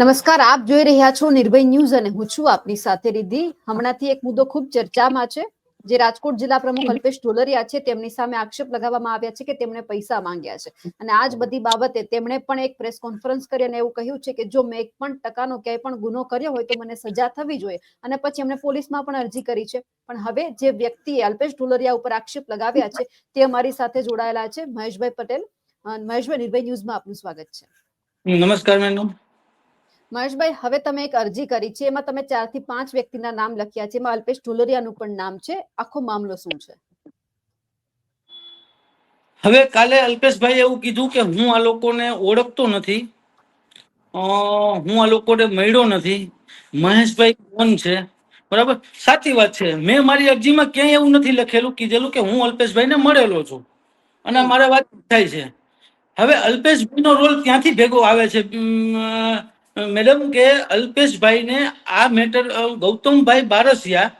નમસ્કાર, આપ જોઈ રહ્યા છો નિર્ભય ન્યૂઝ અને હું છું આપની સાથે રિદ્ધિ. હમણાંથી એક મુદ્દો ખૂબ ચર્ચામાં છે, જે રાજકોટ જિલ્લા પ્રમુખ અલ્પેશ ઢોલરિયા છે. તેમની સામે આક્ષેપ લગાવવામાં આવ્યા છે કે તેમણે પૈસા માંગ્યા છે. અને આ જ બધી બાબતે તેમણે પણ એક પ્રેસ કોન્ફરન્સ કરી અને એવું કહ્યું છે કે જો મેં એક પણ ટકાનો ક્યાંય પણ ગુનો કર્યો હોય તો મને સજા થવી જોઈએ. અને પછી એમણે પોલીસમાં પણ અરજી કરી છે. પણ હવે જે વ્યક્તિએ અલ્પેશ ઢોલરિયા ઉપર આક્ષેપ લગાવ્યા છે, તે અમારી સાથે જોડાયેલા છે. મહેશભાઈ પટેલ મહેશભાઈ, નિર્ભય ન્યૂઝમાં આપનું સ્વાગત છે. નમસ્કાર, મેડમ. મહેશભાઈ, હવે તમે એક અરજી કરી છે, એમાં તમે ચારથી પાંચ વ્યક્તિના નામ લખ્યા છે, એમાં અલ્પેશ ઢોલરિયાનું પણ નામ છે. આખો મામલો શું છે? હવે કાલે અલ્પેશભાઈ એવું કીધું કે હું આ લોકોને ઓળખતો નથી હું આ લોકોને મળ્યો નથી, મહેશભાઈ કોણ છે, બરાબર? સાચી વાત છે. મેં મારી અરજીમાં ક્યાંય એવું નથી લખેલું, કીધેલું કે હું અલ્પેશભાઈને મળેલો છું. અને મારે વાત થાય છે. હવે અલ્પેશભાઈનો રોલ ત્યાંથી ભેગો આવે છે? મેડમ કે અલ્પેશભાઈને આ મેટર ગૌતમભાઈ બારસિયા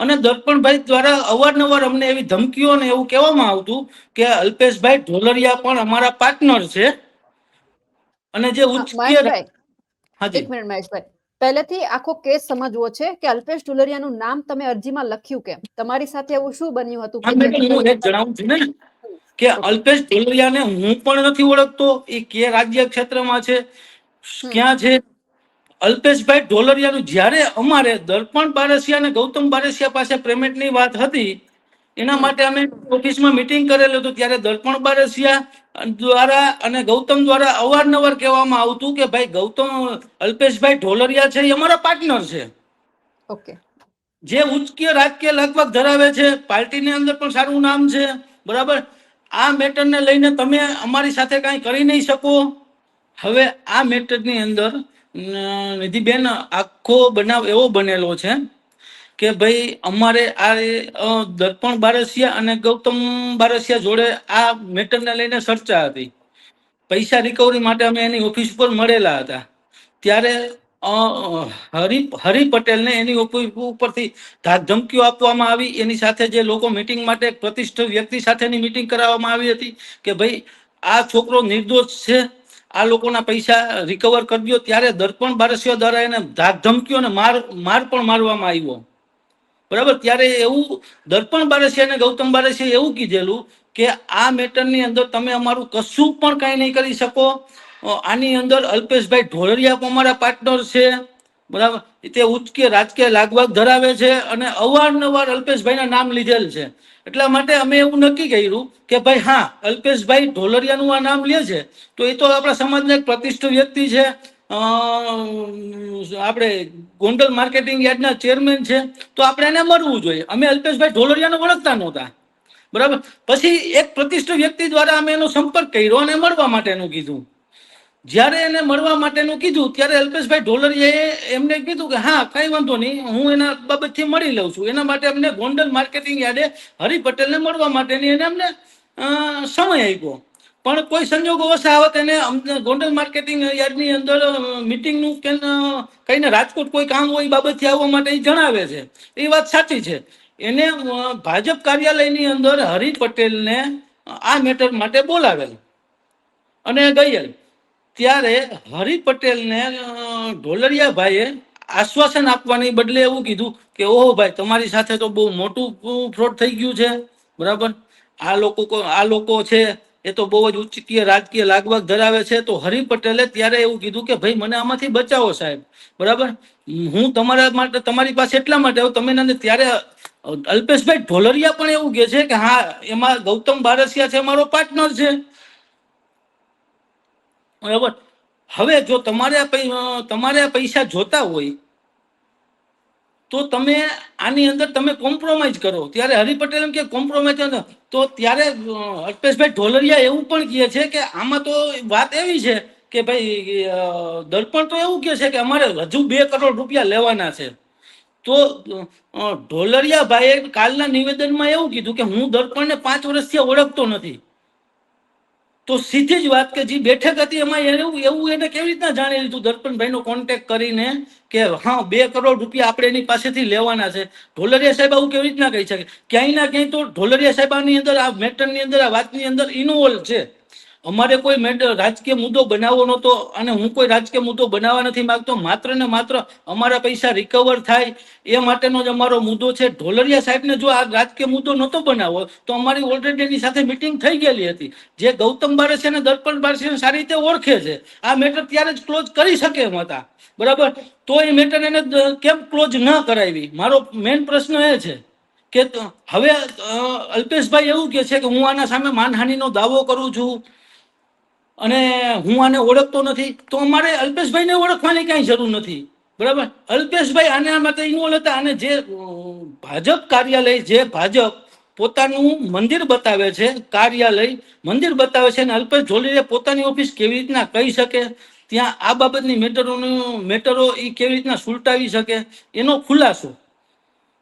અને દર્પણભાઈ દ્વારા અવારનવાર અમને એવી ધમકીઓ ને એવું કહેવામાં આવતું કે અલ્પેશભાઈ ઢોલરિયા પણ અમારા પાર્ટનર છે. અને જે ઉચ્ચ એક મિનિટ મહેશભાઈ. પહેલેથી આખો કેસ સમજવો છે કે અલ્પેશ ઢોલરિયાનું નામ તમે અરજીમાં લખ્યું કેમ? તમારી સાથે એવું શું બન્યું હતું? હા એ જણાવું છું ને કે અલ્પેશ ઢોલરિયાને હું પણ નથી ઓળખતો. એ કે રાજ્ય ક્ષેત્રમાં છે. ક્યાં છે? અલ્પેશભાઈ ઢોલરિયાનું જ્યારે અમારે દર્પણ બારસિયા અને ગૌતમ બારસિયા પાસે પેમેન્ટની વાત હતી એના માટે અમે ઓફિસમાં મિટિંગ કરેલું હતું ત્યારે દર્પણ બારસિયા દ્વારા અને ગૌતમ દ્વારા અવારનવાર કહેવામાં આવતું કે ભાઈ ગૌતમ અલ્પેશભાઈ ઢોલરિયા છે એ અમારા પાર્ટનર છે. ઓકે. જે ઉચ્ચકીય રાજકીય લગભગ ધરાવે છે પાર્ટીની અંદર પણ સારું નામ છે બરાબર? આ મેટરને લઈને તમે અમારી સાથે કાંઈ કરી નહીં શકો. હવે આ મેટરની અંદર નિધિબેન આખો બનાવ એવો બનેલો છે કે ભાઈ અમારે આ દર્પણ બારસિયા અને ગૌતમ બારસિયા જોડે આ મેટરને લઈને ચર્ચા હતી. પૈસા રિકવરી માટે અમે એની ઓફિસ પર મળેલા હતા. ત્યારે હરિ, હરી પટેલને એની ઓફિસ ઉપરથી ધમકીઓ આપવામાં આવી. એની સાથે જે લોકો મિટિંગ માટે પ્રતિષ્ઠિત વ્યક્તિ સાથેની મિટિંગ કરાવવામાં આવી હતી કે ભાઈ આ છોકરો નિર્દોષ છે. આ લોકોના પૈસા રિકવર કરજો ત્યારે દર્પણ બારસીઓ દ્વારા એને ધમકીઓ અને માર માર પણ મારવામાં આવ્યો. બરાબર? ત્યારે એવું દર્પણ બારસિયા અને ગૌતમ બારસિયા એવું કીધેલું કે આ મેટરની અંદર તમે અમારું કશું પણ કાંઈ નહીં કરી શકો. આની અંદર અલ્પેશભાઈ ઢોલરિયા અમારા પાર્ટનર છે. બરાબર? તે ઉચ્ચકીય રાજકીય લાગવાગ ધરાવે છે અને અવારનવાર અલ્પેશભાઈના નામ લીધેલ છે. એટલા માટે અમે એવું નક્કી કર્યું કે ભાઈ હા, અલ્પેશભાઈ ઢોલરિયાનું આ નામ લે છે, તો એ તો આપણા સમાજના એક પ્રતિષ્ઠિત વ્યક્તિ છે. આપણે ગોંડલ માર્કેટિંગ યાર્ડના ચેરમેન છે. તો આપણે એને મળવું જોઈએ. અમે અલ્પેશભાઈ ઢોલરિયાને ઓળખતા નહોતા. બરાબર? પછી એક પ્રતિષ્ઠિત વ્યક્તિ દ્વારા અમે એનો સંપર્ક કર્યો અને મળવા માટેનું કીધું. જ્યારે એને મળવા માટેનું કીધું, ત્યારે અલ્પેશભાઈ ઢોલરિયાએ એમને કીધું કે, હા, કઈ વાંધો નહીં, હું એના બાબતથી મળી લઉં છું. એના માટે અમને ગોંડલ માર્કેટિંગ યાર્ડે હરિ પટેલને મળવા માટેની એને અમને સમય આપ્યો. પણ કોઈ સંજોગો વસાવત એને ગોંડલ માર્કેટિંગ યાર્ડની અંદર મિટિંગનું કે કહીને રાજકોટ કોઈ કામ હોય બાબતથી આવવા માટે એ જણાવે છે. એ વાત સાચી છે. એને ભાજપ કાર્યાલયની અંદર હરિ પટેલને આ મેટર માટે બોલાવેલ. અને ગયેલ. ત્યારે હરિ પટેલને ઢોલરિયાભાઈએ આશ્વાસન આપવાની બદલે એવું કીધું કે, ઓહો ભાઈ, તમારી સાથે તો બહુ મોટું ફ્રોડ થઈ ગયું છે. બરાબર? આ લોકો આ લોકો છે, એ તો બહુ જ ઉચ્ચકીય રાજકીય લાગવાગ ધરાવે છે. તો હરિ પટેલે ત્યારે એવું કીધું કે, ભાઈ, મને આમાંથી બચાવો સાહેબ. બરાબર? હું તમારા માટે, તમારી પાસે એટલા માટે તમે ને ત્યારે અલ્પેશભાઈ ઢોલરિયા પણ એવું કહે છે કે, હા, એમાં ગૌતમ બારસિયા છે, મારો પાર્ટનર છે. બરાબર? હવે જો તમારે તમારા પૈસા જોતા હોય, તો તમે આની અંદર તમે કોમ્પ્રોમાઇઝ કરો. ત્યારે હરિ પટેલ એમ કે કોમ્પ્રોમાઇઝ તો ત્યારે અલ્પેશભાઈ ઢોલરિયા એવું પણ કહે છે કે આમાં તો વાત એવી છે કે ભાઈ દર્પણ તો એવું કહે છે કે અમારે હજુ બે કરોડ રૂપિયા લેવાના છે. તો ઢોલરિયાભાઈએ કાલના નિવેદનમાં એવું કીધું કે હું દર્પણને પાંચ વર્ષથી ઓળખતો નથી. તો સીધી જ વાત કે જે બેઠક હતી એમાં એવું એવું એને કેવી રીતના જાણી લીધું? દર્પણભાઈનો કોન્ટેક્ટ કરીને કે, હા, બે કરોડ રૂપિયા આપણે એની પાસેથી લેવાના છે. ઢોલરિયા સાહેબ આવું કેવી રીતના કહી શકે? ક્યાંય ના ક્યાંય તો ઢોલરિયા સાહેબ આની અંદર, આ મેટરની અંદર, આ વાતની અંદર ઇન્વોલ્વ છે. અમારે કોઈ રાજકીય મુદ્દો બનાવવો નહોતો અને હું કોઈ રાજકીય મુદ્દો બનાવવા નથી માંગતો. માત્ર ને માત્ર અમારા પૈસા રિકવર થાય એ માટેનો જ અમારો મુદ્દો છે. ઢોલરિયા સાહેબને જો આ રાજકીય મુદ્દો નહોતો બનાવવો, તો અમારી ઓલરેડી એની સાથે મિટિંગ થઈ ગયેલી હતી. જે ગૌતમ બારસિયા અને દર્પણ બારસિયાને સારી રીતે ઓળખે છે. આ મેટર ત્યારે જ ક્લોઝ કરી શકે એમ હતા. બરાબર? તો એ મેટર એને કેમ ક્લોઝ ન કરાવી? મારો મેઇન પ્રશ્ન એ છે કે હવે અલ્પેશભાઈ એવું કે છે કે હું આના સામે માનહાનિનો દાવો કરું છું. અને હું આને ઓળખતો નથી, તો અમારે અલ્પેશભાઈને ઓળખવાની કાંઈ જરૂર નથી. બરાબર? અલ્પેશભાઈ આના માટે ઇન્વોલ્વ હતા અને જે ભાજપ કાર્યાલય, જે ભાજપ પોતાનું મંદિર બતાવે છે, કાર્યાલય મંદિર બતાવે છે અને અલ્પેશ જોલીએ પોતાની ઓફિસ કેવી રીતના કહી શકે, ત્યાં આ બાબતની મેટરોનું, મેટરો એ કેવી રીતના સુલટાવી શકે, એનો ખુલાસો.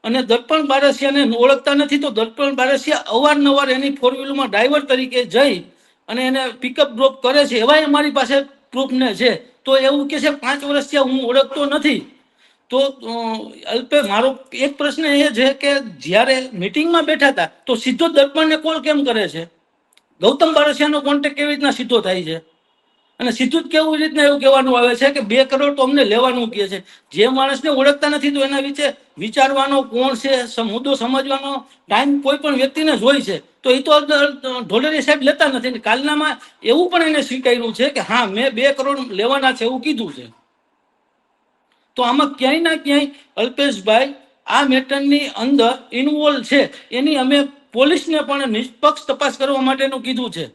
અને દર્પણ બારસિયાને ઓળખતા નથી, તો દર્પણ બારસિયા અવારનવાર એની ફોર વ્હીલમાં ડ્રાઈવર તરીકે જઈ અને એને પિકઅપ ડ્રોપ કરે છે, એવાય અમારી પાસે પ્રૂફને છે. તો એવું કે છે, પાંચ વર્ષથી હું ઓળખતો નથી. તો અલ્પે મારો એક પ્રશ્ન એ છે કે જ્યારે મિટિંગમાં બેઠા હતા, તો સીધો દર્પણને કોલ કેમ કરે છે? ગૌતમ બારસિયાનો કોન્ટેક્ટ કેવી રીતના સીધો થાય છે? અને સીધું જ કેવું રીતના એવું કહેવાનું આવે છે કે બે કરોડ તો અમને લેવાનું કહે છે. જે માણસને ઓળખતા નથી તો એના વિશે વિચારવાનો કોણ છે મુદ્દો સમજવાનો ટાઈમ કોઈ પણ વ્યક્તિને જ છે, તો એ તો ઢોલેરી સાહેબ લેતા નથી. કાલનામાં એવું પણ એને સ્વીકાર્યું છે કે હા, મેં બે કરોડ લેવાના છે એવું કીધું છે. તો આમાં ક્યાંય ના ક્યાંય અલ્પેશભાઈ આ મેટરની અંદર ઇન્વોલ્વ છે. એની અમે પોલીસને પણ નિષ્પક્ષ તપાસ કરવા માટેનું કીધું છે.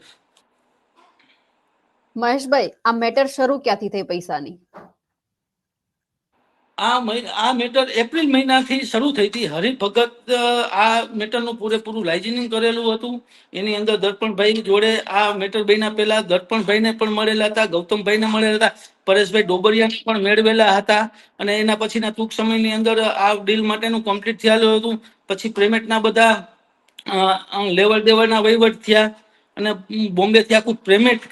મહેશભાઈ, આ મેટર શરૂ ક્યાંથી થઈ પૈસાની? આ આ મેટર એપ્રિલ મહિનાથી શરૂ થઈ હતી. હરિભગત આ મેટરનું પૂરેપૂરું લાઇજિનિંગ કરેલું હતું. એની અંદર દર્પણભાઈ જોડે આ મેટર બન્યા પહેલા દર્પણભાઈને પણ મળેલા હતા, ગૌતમભાઈને મળેલા હતા, પરેશભાઈ ડોબરિયાને પણ મેળવેલા હતા. અને એના પછીના ટૂંક સમયની અંદર આ ડીલ માટેનું કમ્પ્લીટ થયેલું હતું. પછી પેમેન્ટના બધા લેવડ દેવડના વહીવટ થયા. અને બોમ્બેથી આખું પેમેન્ટ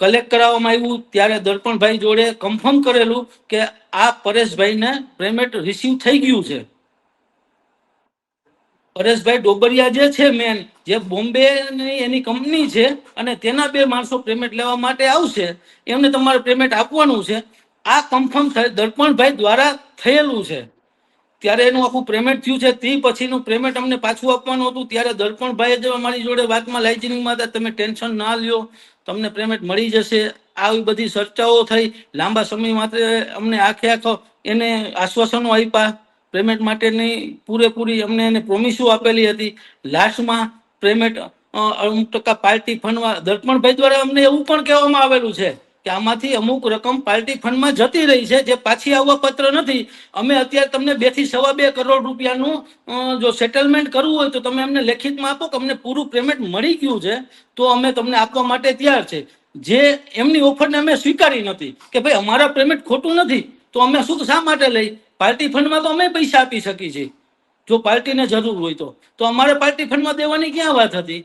કલેક્ટ કરાવવામાં આવ્યું, ત્યારે દર્પણભાઈ જોડે કન્ફર્મ કરેલું કે આ પરેશભાઈને પેમેન્ટ રિસીવ થઈ ગયું છે. પરેશભાઈ ડોબરિયા જે છે મેન જે બોમ્બે એની કંપની છે અને તેના બે માણસો પેમેન્ટ લેવા માટે આવશે, એમને તમારે પેમેન્ટ આપવાનું છે. આ કન્ફર્મ દર્પણભાઈ દ્વારા થયેલું છે. ત્યારે એનું આખું પેમેન્ટ થયું છે, તે પછીનું પેમેન્ટ અમને પાછું આપવાનું હતું. ત્યારે દર્પણભાઈએ જ અમારી જોડે વાતમાં લાઇજનિંગમાં હતા, તમે ટેન્શન ના લ્યો, તમને પેમેન્ટ મળી જશે. આવી બધી ચર્ચાઓ થઈ. લાંબા સમય માટે અમને આખે આખો એને આશ્વાસનો આપ્યા. પેમેન્ટ માટેની પૂરેપૂરી અમને એને પ્રોમિસો આપેલી હતી. લાસ્ટમાં પેમેન્ટ અમુક ટકા પાર્ટી ફંડમાં દર્પણભાઈ દ્વારા અમને એવું પણ કહેવામાં આવેલું છે કે આમાંથી અમુક રકમ પાર્ટી ફંડમાં જતી રહી છે, જે પાછી આવવા પત્ર નથી. અમે અત્યારે તમને બેથી સવા બે કરોડ રૂપિયાનું જો સેટલમેન્ટ કરવું હોય તો તમે અમને લેખિતમાં આપો કે અમને પૂરું પેમેન્ટ મળી ગયું છે, તો અમે તમને આપવા માટે તૈયાર છે. જે એમની ઓફરને અમે સ્વીકારી નથી કે ભાઈ અમારા પેમેન્ટ ખોટું નથી, તો અમે શું શા માટે લઈ? પાર્ટી ફંડમાં તો અમે પૈસા આપી શકીએ છીએ. જો પાર્ટીને જરૂર હોય તો. તો અમારે પાર્ટી ફંડમાં દેવાની ક્યાં વાત હતી?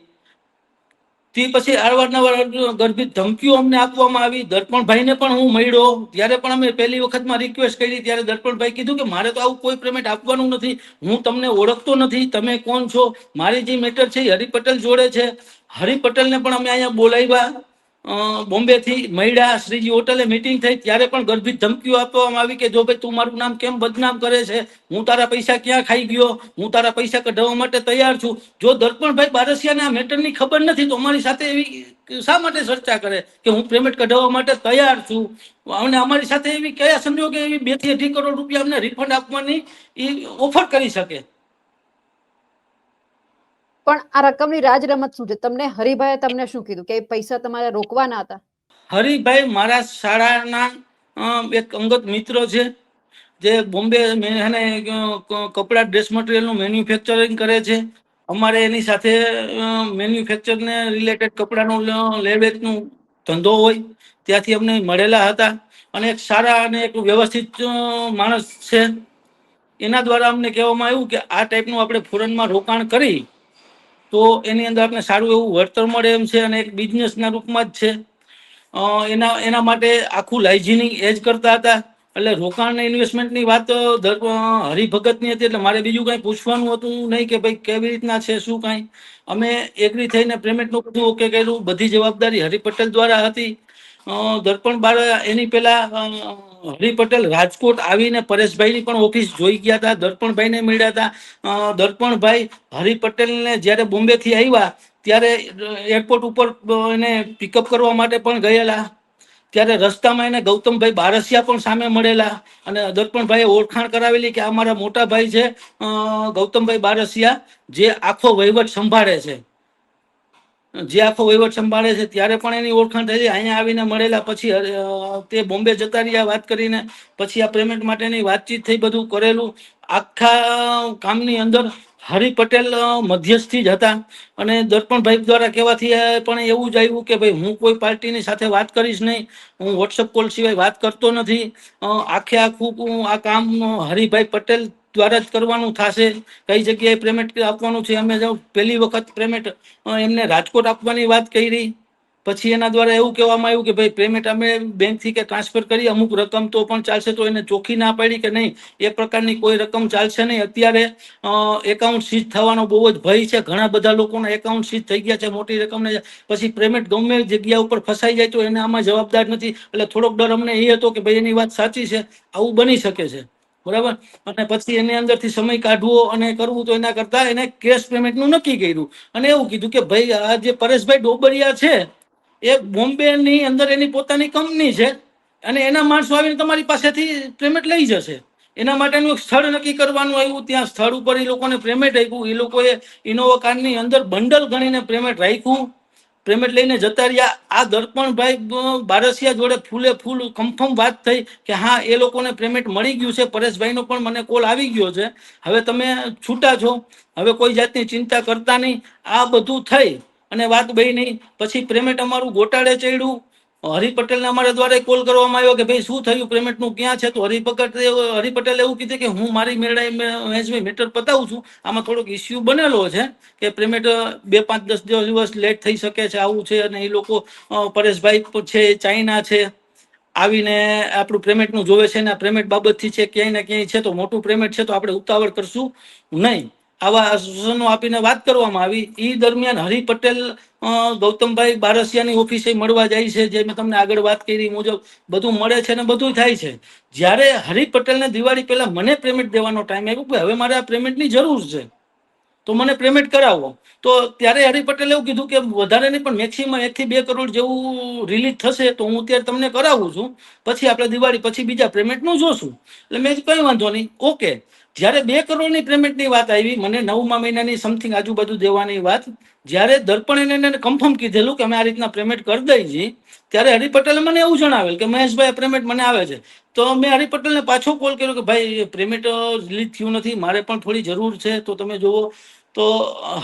તે પછી અવારનવાર ગર્ભિત ધમકીઓ અમને આપવામાં આવી. દર્પણભાઈને પણ હું મળ્યો. ત્યારે પણ અમે પહેલી વખતમાં રિક્વેસ્ટ કરી. ત્યારે દર્પણભાઈ કીધું કે મારે તો આવું કોઈ પેમેન્ટ આપવાનું નથી. હું તમને ઓળખતો નથી. તમે કોણ છો? મારી જે મેટર છે એ હરિપટેલ જોડે છે. હરિપટેલને પણ અમે અહીંયા બોલાવ્યા. બોમ્બેથી મળ્યા, શ્રીજી હોટલે મિટિંગ થઈ, ત્યારે પણ ગર્ભિત ધમકીઓ આપવામાં આવી કે, જો ભાઈ તું મારું નામ કેમ બદનામ કરે છે? હું તારા પૈસા ક્યાં ખાઈ ગયો? હું તારા પૈસા કઢાવવા માટે તૈયાર છું. જો દર્પણભાઈ બારસિયાને આ મેટરની ખબર નથી, તો અમારી સાથે એવી શા માટે ચર્ચા કરે કે હું પેમેન્ટ કઢાવવા માટે તૈયાર છું? અને અમારી સાથે એવી કયા સંજોગે એવી બેથી અઢી કરોડ રૂપિયા અમને રિફંડ આપવાની એ ઓફર કરી શકે? પણ આ રકમની રાજ રમત શું છે? તમને હરિભાઈએ તમને શું કીધું? કે પૈસા તમારે રોકવાના હતા? હરિભાઈ મારા શાળાના એક અંગત મિત્ર છે, જે બોમ્બે અને કપડા, ડ્રેસ મટીરિયલનું મેન્યુફેક્ચરિંગ કરે છે. અમારે એની સાથે મેન્યુફેક્ચરને રિલેટેડ કપડાનું લેવેચનું ધંધો હોય, ત્યાંથી અમને મળેલા હતા. અને એક સારા અને એક વ્યવસ્થિત માણસ છે. એના દ્વારા અમને કહેવામાં આવ્યું કે આ ટાઈપનું આપણે ફોરનમાં રોકાણ કરી તો એની અંદર આપણે સારું એવું વળતર મળે એમ છે અને એક બિઝનેસના રૂપમાં જ છે. એના એના માટે આખું લાઇઝિનિંગ એ જ કરતા હતા. એટલે રોકાણ અને ઇન્વેસ્ટમેન્ટની વાત હરિભગતની હતી એટલે મારે બીજું કાંઈ પૂછવાનું હતું નહીં કે ભાઈ કેવી રીતના છે, શું કાંઈ. અમે એગ્રી થઈને પેમેન્ટનું બધું ઓકે કર્યું. બધી જવાબદારી હરિ પટેલ દ્વારા હતી. દર્પણ બાર એની પહેલા હરિ પટેલ રાજકોટ આવીને પરેશભાઈની પણ ઓફિસ જોઈ ગયા હતા, દર્પણભાઈને મળ્યા હતા. દર્પણભાઈ હરિ પટેલને જ્યારે બોમ્બેથી આવ્યા ત્યારે એરપોર્ટ ઉપર એને પિકઅપ કરવા માટે પણ ગયેલા. ત્યારે રસ્તામાં એને ગૌતમભાઈ બારસિયા પણ સામે મળેલા. અને દર્પણભાઈએ ઓળખાણ કરાવેલી કે આ મારા મોટા ભાઈ છે ગૌતમભાઈ બારસિયા, જે આખો વહીવટ સંભાળે છે. જે આખો વહીવટ સંભાળે છે, ત્યારે પણ એની ઓળખાણ થઈ અહીંયા આવીને મળેલા પછી તે બોમ્બે જતા રહ્યા વાત કરીને પછી આ પેમેન્ટ માટેની વાતચીત થઈ બધું કરેલું. આખા કામની અંદર હરિ પટેલ મધ્યસ્થી જ હતા. અને દર્પણભાઈ દ્વારા કહેવાથી પણ એવું જ આવ્યું કે ભાઈ, હું કોઈ પાર્ટીની સાથે વાત કરીશ નહીં. હું વોટ્સઅપ કોલ સિવાય વાત કરતો નથી. આખે આખું, આ કામ હરિભાઈ પટેલ દ્વારા જ કરવાનું થશે. કઈ જગ્યાએ પેમેન્ટ આપવાનું છે? અમે પહેલી વખત પેમેન્ટ એમને રાજકોટ આપવાની વાત કરી. પછી એના દ્વારા એવું કહેવામાં આવ્યું કે ભાઈ, પેમેન્ટ અમે બેંકથી કે ટ્રાન્સફર કરી, અમુક રકમ તો પણ ચાલશે, તો એને ચોખ્ખી ના પાડી કે નહીં? એ પ્રકારની કોઈ રકમ ચાલશે નહીં. અત્યારે એકાઉન્ટ સીઝ થવાનો બહુ જ ભય છે. ઘણા બધા લોકોના એકાઉન્ટ સીઝ થઈ ગયા છે મોટી રકમને. પછી પેમેન્ટ ગમે જગ્યા ઉપર ફસાઈ જાય તો એને આમાં જવાબદાર નથી. એટલે થોડોક ડર અમને એ હતો કે ભાઈ, એની વાત સાચી છે. આવું બની શકે છે. બરાબર? અને પછી એની અંદરથી સમય કાઢવો અને કરવું તો એના કરતા એને કેશ પેમેન્ટનું નક્કી કર્યું. અને એવું કીધું કે ભાઈ, આ જે પરેશભાઈ ડોબરિયા છે, એ બોમ્બેની અંદર એની પોતાની કંપની છે અને એના માણસો આવીને તમારી પાસેથી પેમેન્ટ લઈ જશે. એના માટેનું એક સ્થળ નક્કી કરવાનું આવ્યું. ત્યાં સ્થળ ઉપર એ લોકોને પેમેન્ટ આપ્યું. એ લોકોએ ઇનોવા કારની અંદર બંડલ ગણીને પેમેન્ટ રાખ્યું. પેમેન્ટ લઈને જતા રહ્યા. આ દર્પણભાઈ બારસિયા જોડે ફૂલે ફૂલ કન્ફર્મ વાત થઈ કે હા, એ લોકોને પેમેન્ટ મળી ગયું છે. પરેશભાઈનો પણ મને કોલ આવી ગયો છે. હવે તમે છૂટા છો. હવે કોઈ જાતની ચિંતા કરતા નહીં. આ બધું થઈ અને વાત બની. પછી પેમેન્ટ અમારું ગોટાળે ચડ્યું. હરિ પટેલને અમારા દ્વારા કોલ કરવામાં આવ્યો કે ભાઈ, શું થયું? પેમેન્ટનું ક્યાં છે તો? હરિ પટેલ હરિ પટેલે એવું કીધું કે હું મારી મેળાએ મેટર પતાવું છું. આમાં થોડોક ઇસ્યુ બનેલો છે કે પેમેન્ટ બે, પાંચ, દસ દિવસ લેટ થઈ શકે છે, આવું છે અને એ લોકો પરેશભાઈ છે, ચાઇના છે. આવીને આપણું પેમેન્ટનું જોવે છે ને આ પેમેન્ટ બાબતથી છે, ક્યાંય ને ક્યાંય છે, તો મોટું પેમેન્ટ છે તો આપણે ઉતાવળ કરશું નહીં. આવા સૂચનો આપીને વાત કરવામાં આવી. એ દરમિયાન હરિ પટેલ ગૌતમભાઈ બારસિયાની ઓફિસે મળવા જાય છે, જે મેં તમને આગળ વાત કરી મુજબ બધું મળે છે ને બધું થાય છે. જ્યારે હરિ પટેલને દિવાળી પહેલા મને પેમેન્ટ દેવાનો ટાઈમ આવ્યો કે હવે મારે આ પેમેન્ટની જરૂર છે? તો મને પેમેન્ટ કરાવો. તો ત્યારે હરિ પટેલે એવું કીધું કે વધારે નહીં પણ મેક્સિમમ એક થી બે કરોડ જેવું રિલીઝ થશે તો હું અત્યારે તમને કરાવું છું. પછી આપણે દિવાળી પછી બીજા પેમેન્ટનું જોશું. એટલે મેં કઈ વાંધો નહીં. ઓકે જ્યારે બે કરોડની પેમેન્ટની વાત આવી, મને નવમા મહિનાની સમથિંગ આજુબાજુ દેવાની વાત, જ્યારે દર્પણ એને કન્ફર્મ કીધેલું કે અમે આ રીતના પેમેન્ટ કરી દઈ છીએ ત્યારે હરિ પટેલે મને એવું જણાવેલ કે, મહેશભાઈ પેમેન્ટ મને આવે છે. તો મેં હરિ પટેલને પાછો કોલ કર્યો કે, ભાઈ પેમેન્ટ રિલીઝ થયું નથી, મારે પણ થોડી જરૂર છે, તો તમે જુઓ. તો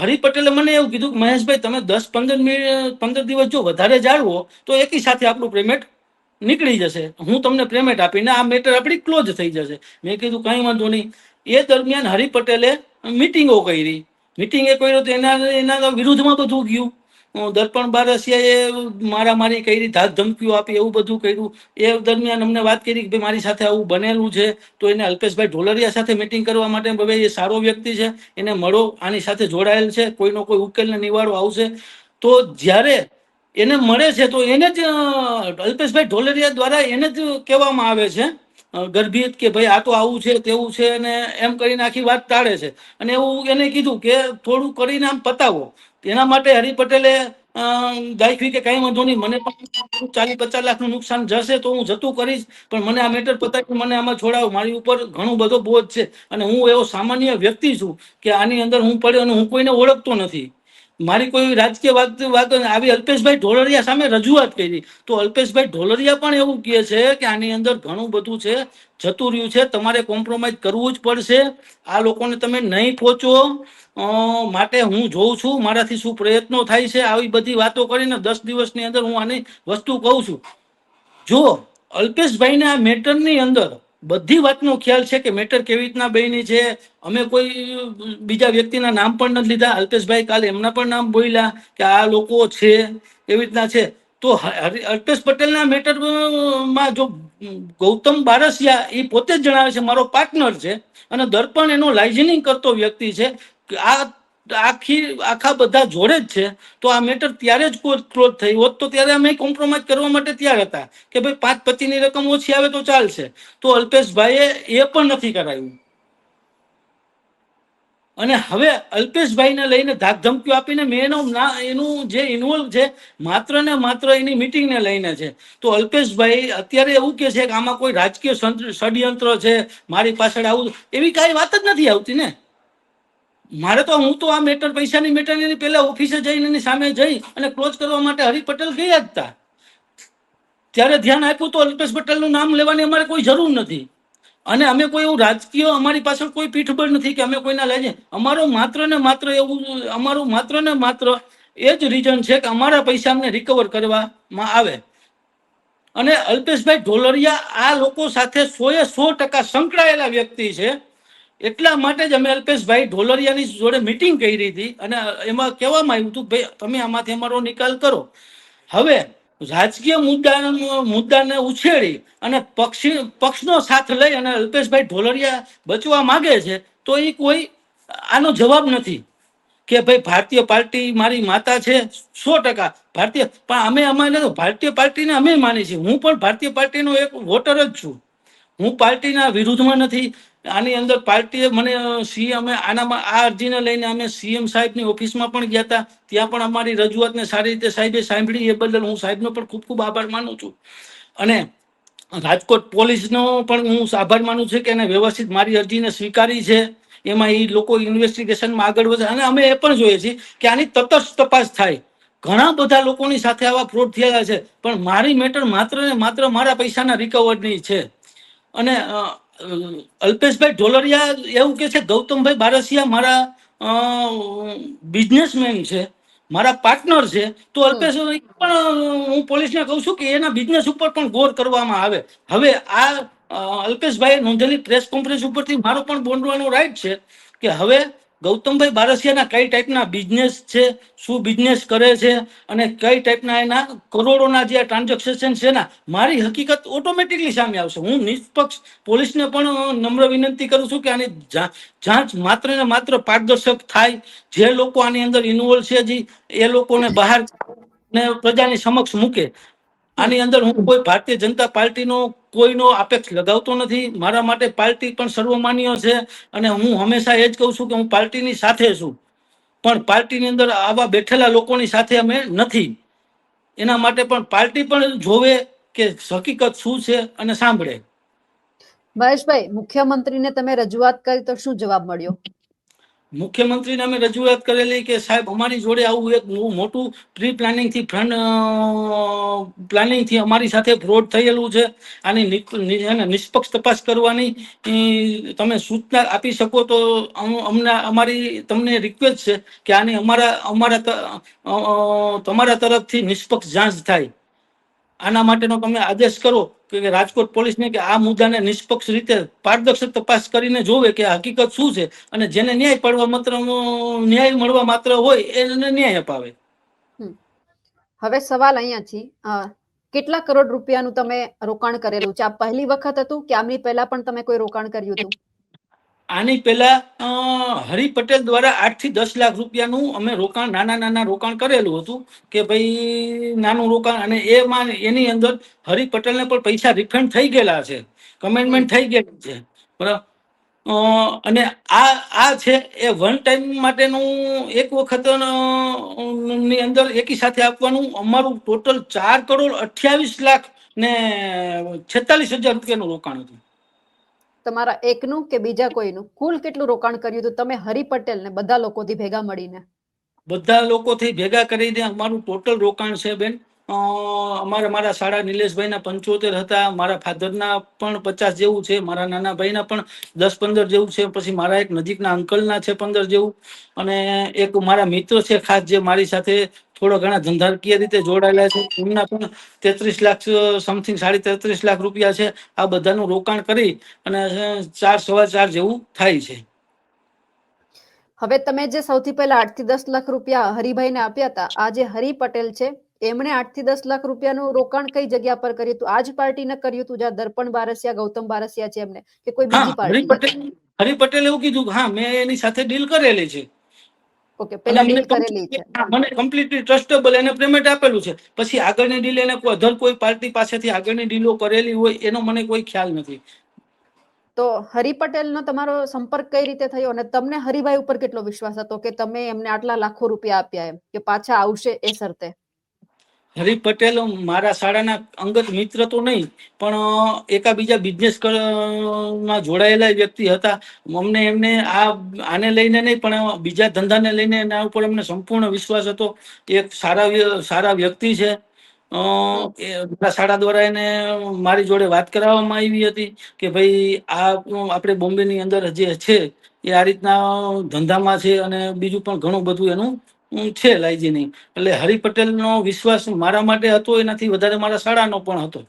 હરિ પટેલે મને એવું કીધું કે, મહેશભાઈ, તમે દસ પંદર મિનિટ પંદર દિવસ જો વધારે જાળવો, તો એકી સાથે આપણું પેમેન્ટ નીકળી જશે. હું તમને પેમેન્ટ આપીને આ મેટર આપણી ક્લોઝ થઈ જશે. મેં કીધું, કંઈ વાંધો નહીં. એ દરમિયાન હરિ પટેલે મિટિંગો કરી. મિટિંગ કર્યો તો એના એના વિરુદ્ધમાં બધું ગયું. દર્પણ બારસિયાએ મારામારી કરી, ધાક ધમકીઓ આપી, એવું બધું કર્યું. એ દરમિયાન અમને વાત કરી કે ભાઈ, મારી સાથે આવું બનેલું છે, તો એને અલ્પેશભાઈ ઢોલરિયા સાથે મિટિંગ કરવા માટે ભાઈ એ સારો વ્યક્તિ છે, એને મળો, આની સાથે જોડાયેલ છે, કોઈનો કોઈ ઉકેલને નિવાડો આવશે. તો જ્યારે એને મળે છે, તો એને જ અલ્પેશભાઈ ઢોલરિયા દ્વારા એને જ કહેવામાં આવે છે ગર્ભિત કે ભાઈ આ તો આવું છે, તેવું છે અને એમ કરીને આખી વાત ટાળે છે. અને એવું એને કીધું કે થોડું કરીને આમ પતાવો. એના માટે હરિ પટેલે દાખવી કે કાંઈ વાંધો નહીં, મને પણ ચાલીસ પચાસ લાખનું નુકસાન જશે તો હું જતું કરીશ, પણ મને આ મેટર પતાવી મને આમાં છોડાવો. મારી ઉપર ઘણો બધો બોજ છે. અને હું એવો સામાન્ય વ્યક્તિ છું કે આની અંદર હું પડ્યો અને હું કોઈને ઓળખતો નથી. મારી કોઈ રાજકીય વાત વાત આવી અલ્પેશભાઈ ઢોલરિયા સામે રજૂઆત કરી. તો અલ્પેશભાઈ ઢોલરિયા પણ એવું કહે છે કે આની અંદર ઘણું બધું છે, જતું રહ્યું છે, તમારે કોમ્પ્રોમાઇઝ કરવું જ પડશે. આ લોકોને તમે નહીં પહોંચો. માટે હું જોઉં છું, મારાથી શું પ્રયત્નો થાય છે, આવી બધી વાતો કરીને દસ દિવસની અંદર હું આની વસ્તુ કહું છું. જો અલ્પેશભાઈને આ મેટરની અંદર બધી વાતનો ખ્યાલ છે કે મેટર કેવી રીતના બની છે. અમે કોઈ બીજા વ્યક્તિના નામ પણ નથી લીધા. અલ્પેશભાઈ કાલે એમના પણ નામ બોલ્યા કે આ લોકો છે એવી રીતના છે. તો અલ્પેશ પટેલના મેટરમાં જો ગૌતમ બારસિયા એ પોતે જ જણાવે છે, મારો પાર્ટનર છે અને દર્પણ એનો લાઇઝનિંગ કરતો વ્યક્તિ છે. આ આખી, આખા બધા જોડે જ છે. તો આ મેટર ત્યારે જ ક્લોઝ થઈ. હોત તો ત્યારે અમે કોમ્પ્રોમાઇઝ કરવા માટે તૈયાર હતા કે ભાઈ પાંચ પચીની રકમ ઓછી આવે તો ચાલશે. તો અલ્પેશભાઈએ એ પણ નથી કરાયું. અને હવે અલ્પેશભાઈને લઈને ધાક ધમકીઓ આપીને મેં એનો ના, એનું જે ઇન્વોલ્વ છે, માત્ર ને માત્ર એની મિટિંગને લઈને છે. તો અલ્પેશભાઈ અત્યારે એવું કે છે કે આમાં કોઈ રાજકીય ષડયંત્ર છે, મારી પાછળ આવું એવી કાંઈ વાત જ નથી આવતી ને. મારે તો હું તો આ મેટર પૈસાની મેટર એની પહેલા ઓફિસે જઈને એની સામે જઈ અને ક્લોઝ કરવા માટે હરિ પટેલ ગયા જ હતા ત્યારે ધ્યાન આપ્યું તો અલ્પેશ પટેલનું નામ લેવાની અમારે કોઈ જરૂર નથી. અને અમે કોઈ એવું રાજકીય અમારી પાછળ કોઈ પીઠબળ નથી કે અમે કોઈના લઈ જઈએ અમારો માત્ર ને માત્ર એવું, અમારું માત્ર ને માત્ર એ જ રીઝન છે કે અમારા પૈસા અમને રિકવર કરવામાં આવે. અને અલ્પેશભાઈ ઢોલરિયા આ લોકો સાથે સો એ સો ટકા સંકળાયેલા વ્યક્તિ છે. એટલા માટે જ અમે અલ્પેશભાઈ ઢોલરિયાની જોડે મિટિંગ કરી હતી અને એમાં કહેવામાં આવ્યું હતું, ભાઈ, તમે આમાંથી અમારો નિકાલ કરો. હવે રાજકીય મુદ્દા મુદ્દાને ઉછેરી અને પક્ષી, પક્ષનો સાથ લઈ અને અલ્પેશભાઈ ઢોલરિયા બચવા માગે છે, તો એ કોઈ આનો જવાબ નથી કે, ભાઈ, ભારતીય પાર્ટી મારી માતા છે, સો ટકા ભારતીય. પણ અમે અમારે તો ભારતીય પાર્ટીને અમે માની છીએ. હું પણ ભારતીય પાર્ટીનો એક વોટર જ છું. હું પાર્ટીના વિરુદ્ધમાં નથી. આની અંદર પાર્ટીએ મને સીએમ અમે આનામાં, આ અરજીને લઈને અમે સીએમ સાહેબની ઓફિસમાં પણ ગયા હતા. ત્યાં પણ અમારી રજૂઆતને સારી રીતે સાહેબે સાંભળી, એ બદલ હું સાહેબનો પણ ખૂબ ખૂબ આભાર માનું છું. અને રાજકોટ પોલીસનો પણ હું આભાર માનું છું કે એને વ્યવસ્થિત મારી અરજીને સ્વીકારી છે. એમાં એ લોકો ઇન્વેસ્ટિગેશનમાં આગળ વધે. અને અમે એ પણ જોઈએ છીએ કે આની તટસ્થ તપાસ થાય. ઘણા બધા લોકોની સાથે આવા ફ્રોડ થયેલા છે. પણ મારી મેટર માત્ર ને માત્ર મારા પૈસાના રિકવરની છે. અને અલ્પેશભાઈ ઢોલરિયા એવું કે છે ગૌતમભાઈ બારસિયા મારા બિઝનેસમેન છે મારા પાર્ટનર છે. તો અલ્પેશ પણ હું પોલીસને કહું છું કે એના બિઝનેસ ઉપર પણ ગોર કરવામાં આવે. હવે આ અલ્પેશભાઈએ નોંધેલી પ્રેસ કોન્ફરન્સ ઉપરથી મારો પણ બોલવાનો રાઈટ છે કે હવે ગૌતમભાઈ બારસિયાના કઈ ટાઈપના બિઝનેસ છે? શું બિઝનેસ કરે છે? અને કઈ ટાઈપના એના કરોડોના જે ટ્રાન્ઝેક્શન છે ને, મારી હકીકત ઓટોમેટિકલી સામે આવશે. હું નિષ્પક્ષ પોલીસને પણ નમ્ર વિનંતી કરું છું કે આની જાંચ માત્ર ને માત્ર પારદર્શક થાય. જે લોકો આની અંદર ઇન્વોલ્વ છે જે, એ લોકોને બહાર ને પ્રજાની સમક્ષ મૂકે. આની અંદર હું કોઈ ભારતીય જનતા પાર્ટીનો કોઈનો અપેક્ષ લગાવતો નથી. મારા માટે પાર્ટી પણ સર્વમાન્ય છે અને હું હંમેશા એ જ કહું છું કે હું પાર્ટીની સાથે છું. પણ પાર્ટીની અંદર આવા બેઠેલા લોકોની સાથે અમે નથી. એના માટે પણ પાર્ટી પણ જોવે કે હકીકત શું છે અને સાંભળે. મહેશભાઈ, મુખ્યમંત્રીને તમે રજૂઆત કરી તો શું જવાબ મળ્યો? મુખ્યમંત્રીને અમે રજૂઆત કરેલી કે સાહેબ, અમારી જોડે આવું એક મોટું પ્રી પ્લાનિંગથી ફ્રન્ટ પ્લાનિંગથી અમારી સાથે ફ્રોડ થયેલું છે. આની નિષ્પક્ષ તપાસ કરવાની. તમે સૂચના આપી શકો તો અમને, અમારી તમને રિક્વેસ્ટ છે કે આની અમારા અમારા તમારા તરફથી નિષ્પક્ષ જાંચ થાય. આના માટેનો તમે આદેશ કરો કે રાજકોટ પોલીસને કે આ મુદ્દાને નિષ્પક્ષ રીતે પારદર્શક તપાસ કરીને જોવે કે હકીકત શું છે અને જેને ન્યાય પડવા માત્ર ન્યાય મળવા માત્ર હોય, એને ન્યાય અપાવે. હવે સવાલ અહીંયા છે. કેટલા કરોડ રૂપિયાનું તમે રોકાણ કરેલું છે? આ પહેલી વખત હતું કે આમની પહેલા પણ તમે કોઈ રોકાણ કર્યું હતું? આની પહેલા હરિ પટેલ દ્વારા આઠથી દસ લાખ રૂપિયાનું અમે રોકાણ, નાના નાના રોકાણ કરેલું હતું કે ભાઈ નાનું રોકાણ અને એમાં એની અંદર હરિ પટેલને પણ પૈસા રિફંડ થઈ ગયેલા છે. કમેન્ટમેન્ટ થઈ ગયેલી છે. બરાબર અને આ આ છે, એ વન ટાઈમ માટેનું એક વખતની અંદર એકી સાથે આપવાનું અમારું ટોટલ ચાર કરોડ અઠ્યાવીસ લાખ ને છેતાલીસ હજાર રૂપિયાનું રોકાણ હતું. તમારા એકનું કે બીજા કોઈનું? કુલ કેટલું રોકાણ કર્યું હતું? તમે હરિ પટેલ ને બધા લોકોથી ભેગા મળીને. બધા લોકોથી ભેગા કરીને અમારું ટોટલ રોકાણ છે બેન. અમારા, મારા શાળા નિલેશભાઈના પંચોતેર હતા, મારા ફાધરના પણ પચાસ જેવું છે, મારા નાના ભાઈના પણ દસ, પંદર જેવું છે, પછી મારા એક નજીકના અંકલના છે, પંદર જેવું. અને એક મારા મિત્ર છે ખાસ, જે મારી સાથે થોડા ઘણા ધંધાકીય રીતે જોડાયેલા છે, એમના પણ તેત્રીસ લાખ સમથિંગ સાડી તેત્રીસ લાખ રૂપિયા છે, આ બધાનું રોકાણ કરી અને ચાર, સવા ચાર જેવું થાય છે. હવે તમે જે સૌથી પહેલા આઠથી દસ લાખ રૂપિયા હરિભાઈને આપ્યા હતા, આ જે હરિ પટેલ છે એમણે આઠથી દસ લાખ રૂપિયાનું રોકાણ કઈ જગ્યા પર કર્યું હતું? આજ પાર્ટીને કર્યું હતું જ્યાં દર્પણ બારસિયા ગૌતમ બારસિયા છે એમને કે કોઈ બીજી પાર્ટી પટેલ હરી પટેલ એવું કીધું હા મેં એની સાથે ડીલ કરેલી છે. ઓકે પેલા ડીલ કરેલી છે. મને કમ્પ્લીટલી ટ્રસ્ટેબલ એને પેમેન્ટ આપેલું છે. પછી આગળની ડીલ એને કોઈ અધર કોઈ પાર્ટી પાસેથી આગળની ડીલો કરેલી હોય એનો મને કોઈ ખ્યાલ નથી. તો હરિ પટેલનો તમારો સંપર્ક કઈ રીતે થયો? અને તમને હરિભાઈ ઉપર કેટલો વિશ્વાસ હતો કે તમે એમને આટલા લાખો રૂપિયા આપ્યા એમ કે પાછા આવશે એ શરતે? હરી પટેલ મારા શાળાના અંગત મિત્ર તો નહીં, પણ એકાબીજા બિઝનેસમાં જોડાયેલા વ્યક્તિ હતા. અમને એમને આ, આને લઈને નહીં, પણ બીજા ધંધાને લઈને એના ઉપર અમને સંપૂર્ણ વિશ્વાસ હતો. એક સારા સારા વ્યક્તિ છે. મારા શાળા દ્વારા એને મારી જોડે વાત કરાવવામાં આવી હતી કે ભાઈ, આ આપણે બોમ્બેની અંદર જે છે, એ આ રીતના ધંધામાં છે અને બીજું પણ ઘણું બધું એનું છે લાઈજીની એટલે હરિ પટેલનો વિશ્વાસ મારા માટે હતો એનાથી વધારે મારા શાળાનો પણ હતો.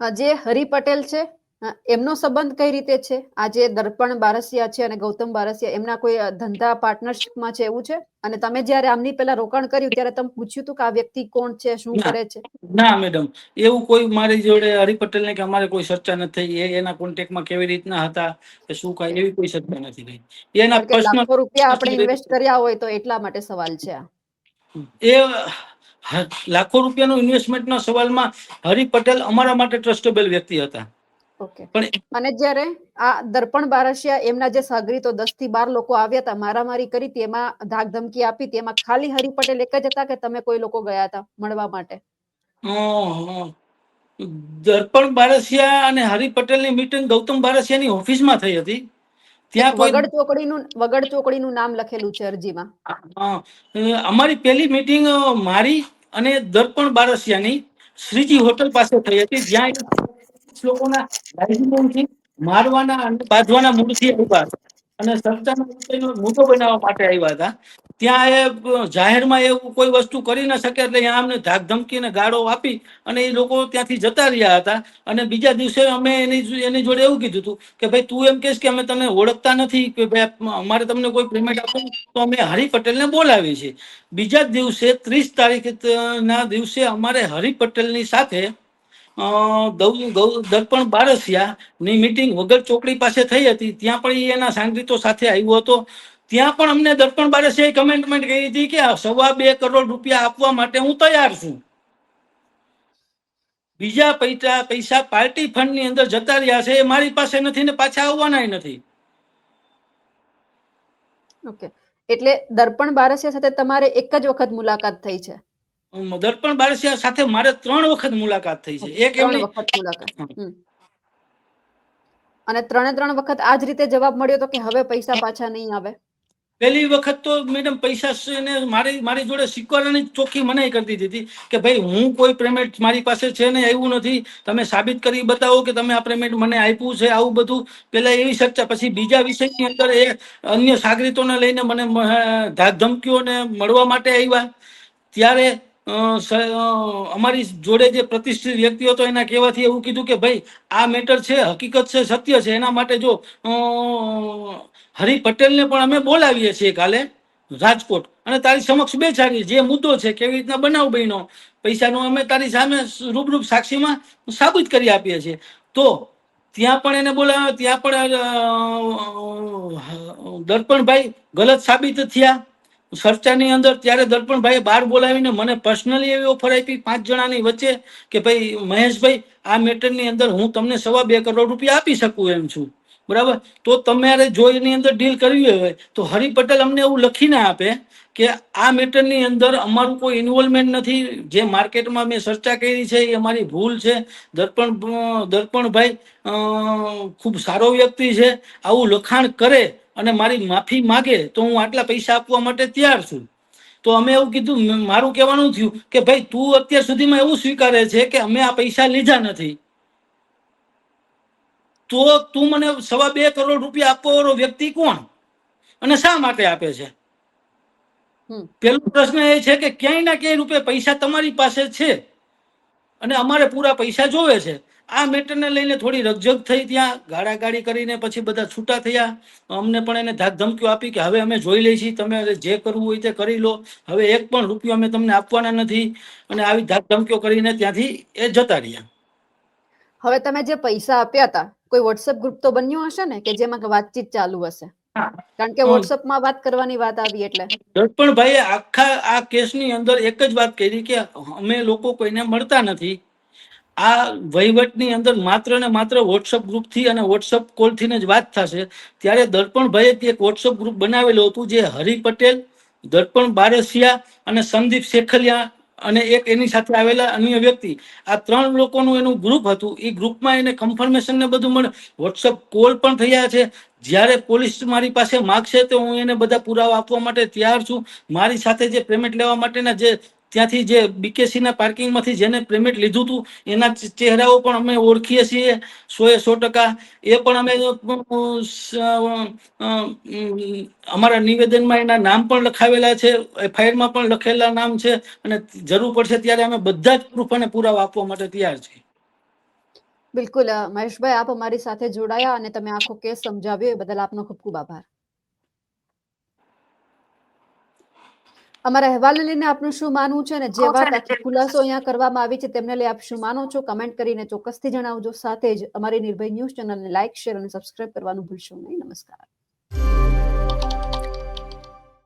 જે હરિ પટેલ છે એમનો સંબંધ કઈ રીતે છે? આજે દર્પણ બારસિયા છે અને ગૌતમ બારસિયા એમના કોઈ ધંધા પાર્ટનરશિપમાં છે એવું છે? અને તમે જ્યારે આમની પેલા રોકાણ કર્યું ત્યારે તમે પૂછ્યું હતું કે આ વ્યક્તિ કોણ છે શું કરે છે? ના મેડમ. એવું કોઈ મારી જોડે હરિ પટેલને કે અમારે કોઈ ચર્ચા નથી એ એના કોન્ટેક્ટમાં કેવી રીતના હતા કે શું કાંઈ એવી કોઈ ચર્ચા નથી થઈ. એના લાખો રૂપિયા આપણે ઇન્વેસ્ટ કર્યા હોય તો એટલા માટે સવાલ છે એ લાખો રૂપિયાનો ઇન્વેસ્ટમેન્ટના સવાલમાં હરિ પટેલ અમારા માટે ટ્રસ્ટેબલ વ્યક્તિ હતા. ઓકે. અને જ્યારે આ દર્પણ બારસિયા એમના જે સાગરીતો દસથી બાર લોકો આવ્યા હતા મારામારી કરી હતી એમાં ધાક ધમકી આપી હતી એમાં ખાલી હરિ પટેલ એક જ હતા કે તમે કોઈ લોકો ગયા હતા મળવા માટે? દર્પણ બારસિયા અને હરિ પટેલની મીટિંગ ગૌતમ બારસિયાની ઓફિસમાં થઈ હતી. ત્યાં કોઈ વગડ ચોકડીનું વગડ ચોકડીનું નામ લખેલું છે અરજીમાં. અમારી પહેલી મીટિંગ મારી અને દર્પણ બારસિયાની શ્રીજી હોટલ પાસે થઈ હતી જ્યાં લોકોના રાજ્યમાંથી મારવાના અને બાંધવાના મૂળથી આવ્યા અને સત્તાનો મુદ્દો બનાવવા માટે આવ્યા હતા. ત્યાં એ જાહેરમાં એવું કોઈ વસ્તુ કરી ન શકે એટલે ત્યાં અમને ધાક ધમકી અને ગાળો આપી અને એ લોકો ત્યાંથી જતા રહ્યા હતા. અને બીજા દિવસે અમે એની એની જોડે એવું કીધું હતું કે, ભાઈ, તું એમ કહેશ કે અમે તને ઓળખતા નથી કે, ભાઈ અમારે તમને કોઈ પેમેન્ટ આપવું તો અમે હરિ પટેલને બોલાવી છીએ. બીજા દિવસે ત્રીસ તારીખના દિવસે અમારે હરિ પટેલની સાથે દર્પણ બારસિયા ની મીટિંગ વગર ચોકડી પાસે થઈ હતી. ત્યાં પણ એના સાંગીતો સાથે આવ્યો હતો. ત્યાં પણ અમને દર્પણ બારસિયાએ કમેન્ટમેન્ટ કરી હતી કે સવા બે કરોડ રૂપિયા આપવા માટે હું તૈયાર છું. બીજા પૈસા પૈસા પાર્ટી ફંડની અંદર જતા રહ્યા છે. એ મારી પાસે નથી ને પાછા આવવાના નથી. ઓકે એટલે દર્પણ બારસિયા સાથે તમારે એક જ વખત મુલાકાત થઈ છે. દર્પણ બારસિયા સાથે મારે ત્રણ વખત મુલાકાત થઈ છે. એક એમની. અને ત્રણે ત્રણ વખત આ જ રીતે જવાબ મળ્યો તો કે હવે પૈસા પાછા નહીં આવે? પહેલી વખત તો મેડમ પૈસા મારી મારી જોડે સ્વીકારવાની ચોખ્ખી મનાઈ કરી દીધી હતી કે ભાઈ હું કોઈ પેમેન્ટ મારી પાસે છે ને એવું નથી. તમે સાબિત કરી બતાવો કે તમે આ પેમેન્ટ મને આપ્યું છે આવું બધું. પેલા એવી ચર્ચા પછી બીજા વિષયની અંદર એ અન્ય સાગરીતોને લઈને મને ધાક ધમકીઓને મળવા માટે આવ્યા. ત્યારે અમારી જોડે જે પ્રતિષ્ઠિત વ્યક્તિ હતો એના કહેવાથી એવું કીધું કે ભાઈ, આ મેટર છે, હકીકત છે, સત્ય છે. એના માટે જો હરિ પટેલને પણ અમે બોલાવીએ છીએ કાલે રાજકોટ. અને તારી સમક્ષ બેસાડીએ, જે મુદ્દો છે, કેવી રીતના બનાવ બન્યો, પૈસાનો અમે તારી સામે રૂબરૂપ સાક્ષીમાં સાબિત કરી આપીએ છીએ. તો, ત્યાં પણ એને બોલાવ્યો, ત્યાં પણ દર્પણભાઈ ગલત સાબિત થયા. ચર્ચાની અંદર ત્યારે દર્પણભાઈએ બહાર બોલાવીને મને પર્સનલી એવી ઓફર આપી પાંચ જણાની વચ્ચે કે ભાઈ, મહેશભાઈ, આ મેટરની અંદર હું તમને સવા બે કરોડ રૂપિયા આપી શકું એમ છું. બરાબર? તો તમારે જો એની અંદર ડીલ કરવી હોય, તો હરિ પટેલ અમને એવું લખીને આપે કે આ મેટરની અંદર અમારું કોઈ ઇન્વોલ્વમેન્ટ નથી. જે માર્કેટમાં મેં ચર્ચા કરી છે, એ અમારી ભૂલ છે. દર્પણ દર્પણભાઈ ખૂબ સારો વ્યક્તિ છે. આવું લખાણ કરે અને મારી માફી માગે તો હું આટલા પૈસા આપવા માટે તૈયાર છું. તો અમે એવું કીધું મારું કહેવાનું થયું કે ભાઈ તું અત્યાર સુધીમાં એવું સ્વીકારે છે કે અમે આ પૈસા લીધા નથી. તો તું મને સવા બે કરોડ રૂપિયા આપવાનો વ્યક્તિ કોણ? અને શા માટે આપે છે? હમ. પેલો પ્રશ્ન એ છે કે ક્યાંય ના ક્યાંય રૂપે પૈસા તમારી પાસે છે. અને અમારે પૂરા પૈસા જોવે છે. આ મેટરને લઈને થોડી રગજગ થઈ ત્યાં ગાળાગાળી કરીને પછી બધા છૂટા થયા. અમને પણ એને ધાક ધમકીઓ આપી કે હવે અમે જોઈ લઈ છીએ તમે જે કરવું હોય તે કરી લો. હવે એક પણ રૂપિયો અમે તમને આપવાના નથી. અને આવી ધાક ધમકીઓ કરીને ત્યાંથી એ જતા રહ્યા. હવે તમે જે પૈસા આપ્યા હતા કોઈ વોટ્સએપ ગ્રુપ તો બન્યું હશે ને કે જેમાં વાતચીત ચાલુ હશે? કારણ કે વોટ્સએપમાં વાત કરવાની વાત આવી એટલે. દર્પણભાઈએ આખા આ કેસની અંદર એક જ વાત કરી કે અમે લોકો કોઈને મળતા નથી. આ વહીવટની અંદર માત્ર ને માત્ર વોટ્સઅપ ગ્રુપથી અને વોટ્સઅપ કોલથી જ વાત થશે. ત્યારે દર્પણભાઈએ એક વોટ્સઅપ ગ્રુપ બનાવેલું હતું જે હરિ પટેલ, દર્પણ બારસિયા અને સંદીપ શેખલિયા અને એક એની સાથે આવેલા અન્ય વ્યક્તિ. આ ત્રણ લોકોનું એનું ગ્રુપ હતું. એ ગ્રુપમાં એને કન્ફર્મેશન ને બધું મળે વોટ્સઅપ કોલ પણ થયા છે. જ્યારે પોલીસ મારી પાસે માગશે તો હું એને બધા પુરાવા આપવા માટે તૈયાર છું. મારી સાથે જે પેમેન્ટ લેવા માટેના જે ત્યાંથી જે બીકેસી ના પાર્કિંગમાંથી જેને પેમેન્ટ લીધું હતું એના ચહેરાઓ પણ અમે ઓળખીએ છીએ. સો એ સો ટકા. એ પણ અમ, અમારા નિવેદનમાં એના નામ પણ લખાવેલા છે. એફઆઈઆરમાં પણ લખેલા નામ છે અને જરૂર પડશે ત્યારે અમે બધા જ પ્રૂફ અને પુરાવા આપવા માટે તૈયાર છીએ. બિલકુલ મહેશભાઈ આપ અમારી સાથે જોડાયા અને તમે આખો કેસ સમજાવ્યો. એ બદલ આપનો ખૂબ ખૂબ આભાર. અમારા અહેવાલને લઈને આપનું શું માનવું છે અને જે વાત ખુલાસો અહીંયા કરવામાં આવી છે તેમને લઈ આપ શું માનો છો? કમેન્ટ કરીને ચોક્કસથી જણાવજો. સાથે જ અમારી નિર્ભય ન્યૂઝ ચેનલને લાઇક શેર અને સબસ્ક્રાઇબ કરવાનું ભૂલશો નહીં. નમસ્કાર.